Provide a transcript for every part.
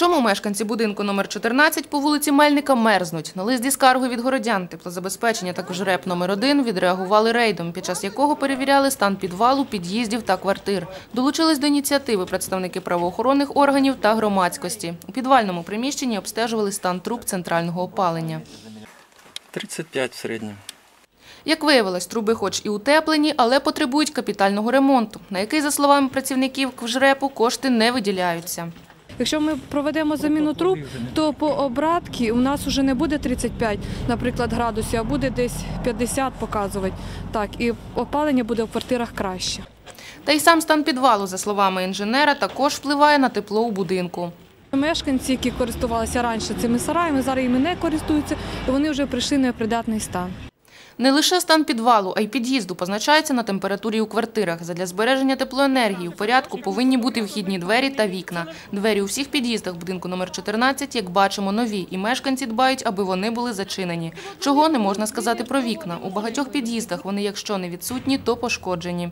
Чому мешканці будинку номер 14 по вулиці Мельника мерзнуть? На лист зі скаргою від городян теплозабезпечення також РЕП номер 1 відреагували рейдом, під час якого перевіряли стан підвалу, під'їздів та квартир. Долучились до ініціативи представники правоохоронних органів та громадськості. У підвальному приміщенні обстежували стан труб центрального опалення. 35 в середньому. Як виявилось, труби хоч і утеплені, але потребують капітального ремонту, на який, за словами працівників КВЖРЕПу, кошти не виділяються. Якщо ми проведемо заміну труб, то по обратці у нас вже не буде 35, наприклад, градусів, а буде десь 50 показувати. Так, і опалення буде в квартирах краще. Та й сам стан підвалу, за словами інженера, також впливає на тепло у будинку. Мешканці, які користувалися раніше цими сараями, зараз іми не користуються, і вони вже прийшли в непридатний стан. Не лише стан підвалу, а й під'їзду позначається на температурі у квартирах. Задля збереження теплоенергії у порядку повинні бути вхідні двері та вікна. Двері у всіх під'їздах будинку номер 14, як бачимо, нові, і мешканці дбають, аби вони були зачинені. Чого не можна сказати про вікна. У багатьох під'їздах вони, якщо не відсутні, то пошкоджені.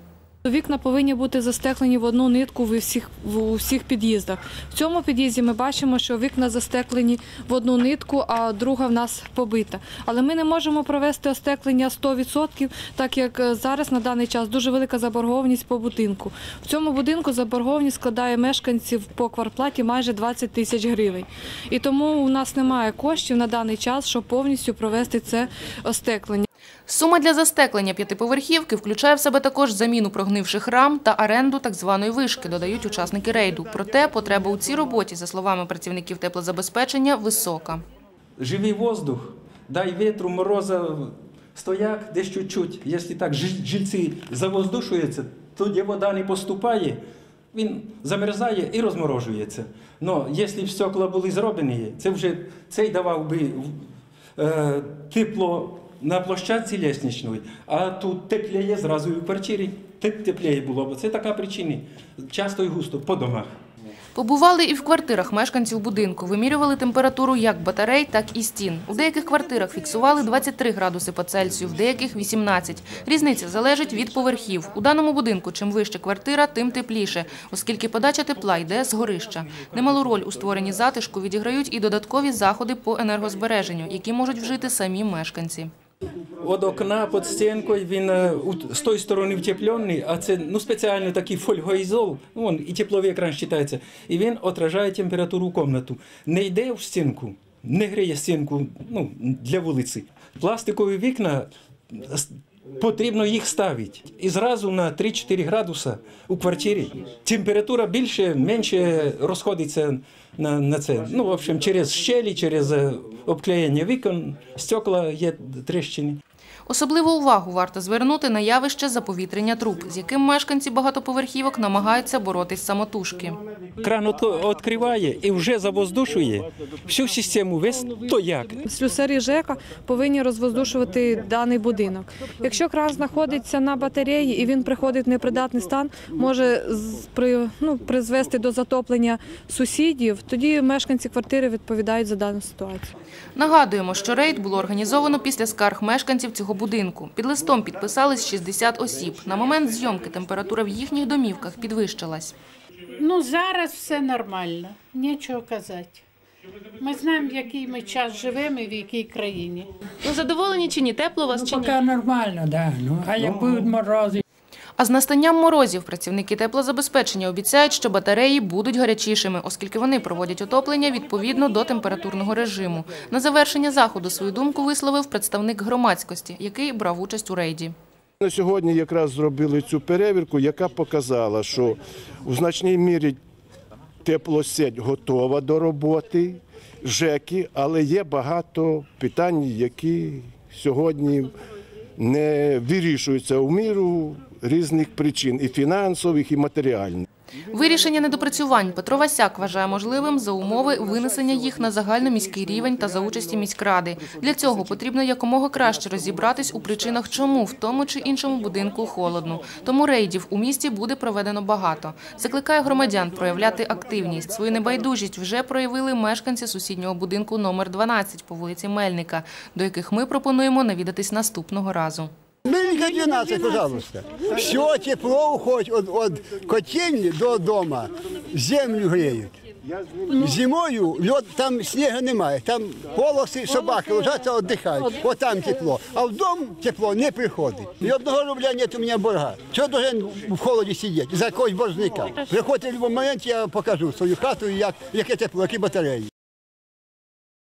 Вікна повинні бути застеклені в одну нитку в усіх, в усіх під'їздах. В цьому під'їзді ми бачимо, що вікна застеклені в одну нитку, а друга в нас побита. Але ми не можемо провести остеклення 100%, так як е, зараз на даний час дуже велика заборгованість по будинку. В цьому будинку заборгованість складає мешканців по кварплаті майже 20 тисяч гривень. І тому у нас немає коштів на даний час, щоб повністю провести це остеклення. Сума для застеклення п'ятиповерхівки включає в себе також заміну прогнивших рам та оренду так званої вишки, додають учасники рейду. Проте потреба у цій роботі, за словами працівників теплозабезпечення, висока. живий воздух, дай ветру, мороза, стояк десь чуть-чуть. Якщо так жи- жильці завоздушуються, тоді вода не поступає, він замерзає і розморожується. Но якщо б стекла були зроблені, це вже цей давав би е, тепло на площадці лісничної, а тут тепліє зразу і в квартирі. Теп- Тепліє було б. Це така причина. Часто і густо по домах. Побували і в квартирах мешканців будинку. Вимірювали температуру як батарей, так і стін. У деяких квартирах фіксували 23 градуси по Цельсію, в деяких – 18. Різниця залежить від поверхів. У даному будинку чим вище квартира, тим тепліше, оскільки подача тепла йде з горища. Немалу роль у створенні затишку відіграють і додаткові заходи по енергозбереженню, які можуть вжити самі мешканці. От окна під стінкою він е, з тої сторони втеплений, а це ну, спеціально такий фольгоізол, ну, вон, і тепловий екран вважається, і він отражає температуру в кімнату. Не йде в стінку, не гріє стінку ну, для вулиці. Пластикові вікна с- потрібно їх ставити. І зразу на 3-4 градуса у квартирі температура більше, менше розходиться на, на це. Ну, в общем, через щелі, через е, обклеєння вікон, стекла є тріщини. Особливу увагу варто звернути на явище заповітрення труб, з яким мешканці багатоповерхівок намагаються боротись самотужки. Кран відкриває і вже завоздушує всю систему, весь стояк. Слюсарі ЖЕКа повинні розвоздушувати даний будинок. Якщо кран знаходиться на батареї і він приходить в непридатний стан, може при, ну, призвести до затоплення сусідів, тоді мешканці квартири відповідають за дану ситуацію. Нагадуємо, що рейд було організовано після скарг мешканців цього будинку. Під листом підписались 60 осіб. На момент зйомки температура в їхніх домівках підвищилась. Ну, зараз все нормально, нічого казати. Ми знаємо, в який ми час живемо і в якій країні. Ви задоволені чи ні? Тепло у вас чи ні? Поки нормально, да. Ну, а як будуть морози, А з настанням морозів працівники теплозабезпечення обіцяють, що батареї будуть гарячішими, оскільки вони проводять отоплення відповідно до температурного режиму. На завершення заходу свою думку висловив представник громадськості, який брав участь у рейді. На сьогодні якраз зробили цю перевірку, яка показала, що у значній мірі теплосеть готова до роботи, ЖЕКи, але є багато питань, які сьогодні не вирішуються в міру різних причин і фінансових, і матеріальних. Вирішення недопрацювань Петро Васяк вважає можливим за умови винесення їх на загальноміський рівень та за участі міськради. Для цього потрібно якомога краще розібратись у причинах, чому в тому чи іншому будинку холодно. Тому рейдів у місті буде проведено багато. Закликає громадян проявляти активність. Свою небайдужість вже проявили мешканці сусіднього будинку номер 12 по вулиці Мельника, до яких ми пропонуємо навідатись наступного разу. Мельника 12, пожалуйста. Все тепло уходит от, от котельни до дома. Землю греют. Зимою льод, там снігу немає, там полоси, собаки лежаться, віддихають. От там тепло. А в дом тепло не приходить. І одного рубля нет у мене борга. Чого должен в холоді сидіти? За якогось боржника. Приходьте в будь-який момент, я покажу свою хату, як, яке тепло, які батареї.